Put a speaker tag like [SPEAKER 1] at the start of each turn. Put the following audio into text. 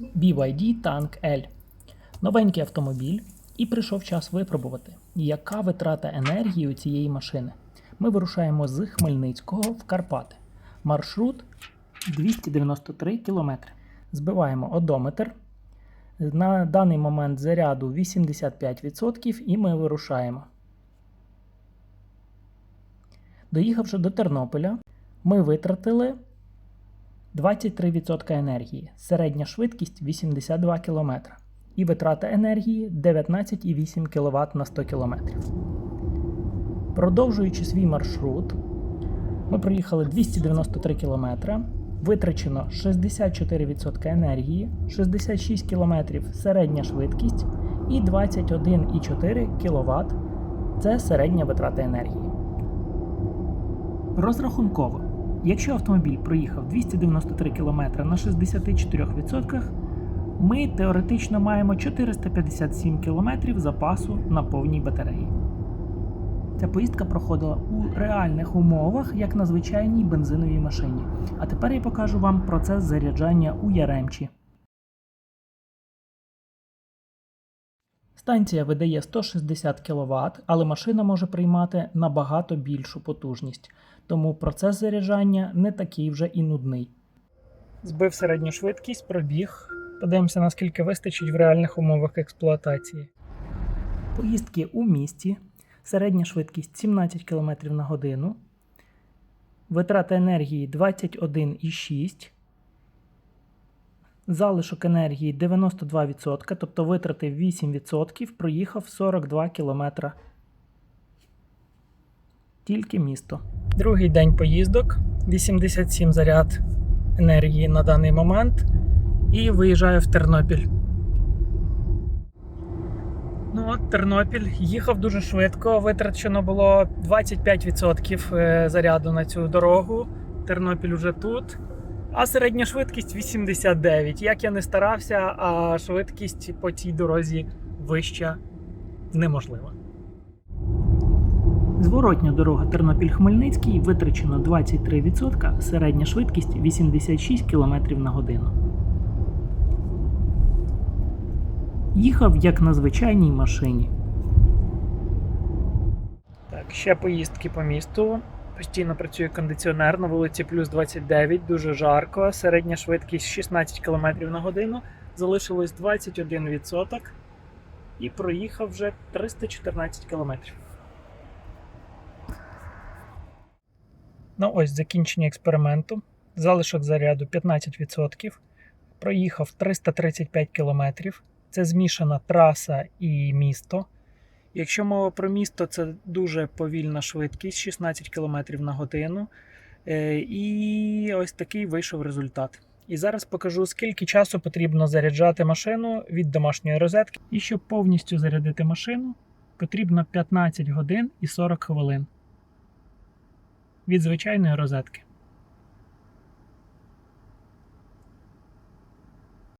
[SPEAKER 1] BYD Tank L. Новенький автомобіль, і прийшов час випробувати, яка витрата енергії у цієї машини. Ми вирушаємо з Хмельницького в Карпати. Маршрут 293 км. Збиваємо одометр. На даний момент заряду 85% і ми вирушаємо. Доїхавши до Тернополя, ми витратили 23% енергії, середня швидкість 82 км і витрата енергії 19,8 кВт на 100 км. Продовжуючи свій маршрут, ми проїхали 293 км, витрачено 64% енергії, 66 км середня швидкість і 21,4 кВт це середня витрата енергії. Розрахунково, якщо автомобіль проїхав 293 км на 64%, ми теоретично маємо 457 км запасу на повній батареї. Ця поїздка проходила у реальних умовах, як на звичайній бензиновій машині. А тепер я покажу вам процес заряджання у Яремчі. Станція видає 160 кВт, але машина може приймати набагато більшу потужність, тому процес заряджання не такий вже і нудний. Збив середню швидкість, пробіг. Подивимося, наскільки вистачить в реальних умовах експлуатації. Поїздки у місті. Середня швидкість 17 км на годину. Витрата енергії 21,6. Залишок енергії 92%, тобто витратив 8%, проїхав 42 км. Тільки місто. Другий день поїздок. 87 заряд енергії на даний момент. І виїжджаю в Тернопіль. Ну от Тернопіль їхав дуже швидко. Витрачено було 25% е, заряду на цю дорогу. Тернопіль уже тут. А середня швидкість 89. Як я не старався, а швидкість по цій дорозі вища неможлива. Зворотня дорога Тернопіль-Хмельницький витрачено 23%, середня швидкість 86 км на годину. Їхав як на звичайній машині. Так, ще поїздки по місту. Постійно працює кондиціонер на вулиці плюс 29, дуже жарко. Середня швидкість 16 км на годину. Залишилось 21% і проїхав вже 314 км. Ну ось закінчення експерименту. Залишок заряду 15%. Проїхав 335 км. Це змішана траса і місто. Якщо мова про місто, це дуже повільна швидкість 16 км на годину. Е, І ось такий вийшов результат. І зараз покажу, скільки часу потрібно заряджати машину від домашньої розетки. І щоб повністю зарядити машину, потрібно 15 годин і 40 хвилин від звичайної розетки.